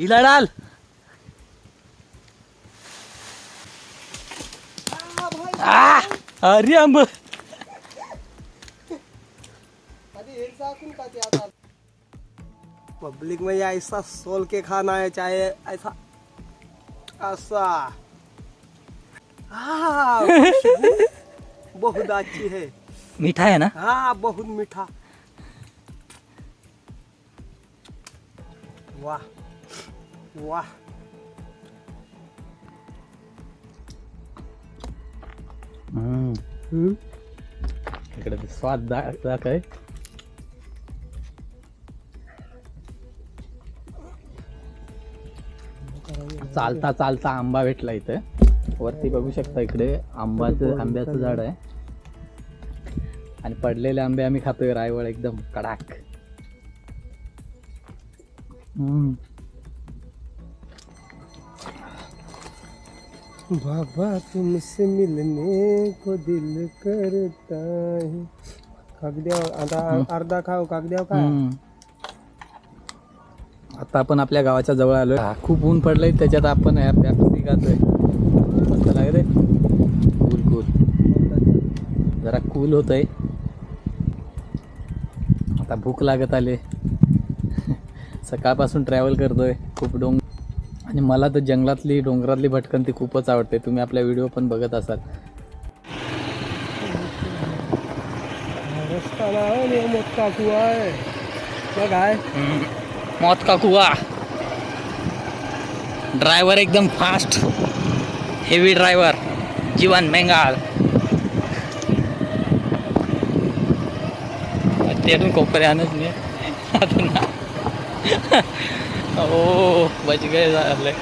हिला डाल आ, अरे आंब. पब्लिक में ऐसा सोल के खाना है चाहे ऐसा ऐसा। हाँ, खुशबू बहुत अच्छी है। मीठा आहे ना? हाँ बहुत मीठा। वाह। हम्म. इकडे ते स्वाद दा चालता चालता आंबा भेटला इथं. वरती बघू शकता इकडे आंबाचं आंब्याचं झाड आहे. आणि पडलेले आंबे आम्ही खातोय रायवळ एकदम कडाक. हम्म. बाबा तुमसे मिलने को दिल करता है। कागद्या आता अर्धा खाव कागद्या काय? हम्म. आता आपण आपल्या गावाच्या जवळ आलोय. खूप ऊन पडलंय त्याच्यात आपण या पॅप्सी खातोय मस्त लागले कूल कूल जरा कूल होतंय. आता भूक लागत आले. सकाळपासून ट्रॅव्हल करतोय. खूप डोंग आणि मला तर जंगलातली डोंगरातली भटकंती खूपच आवडते. तुम्ही आपल्या व्हिडिओ पण बघत असाल. रस्ता का आणि कुवा आहे मौत का कुआ? ड्रायव्हर एकदम fast heavy driver Jeevan Mengal. तेरून कोपऱ्यानच मी आता ओ बच गए झाले.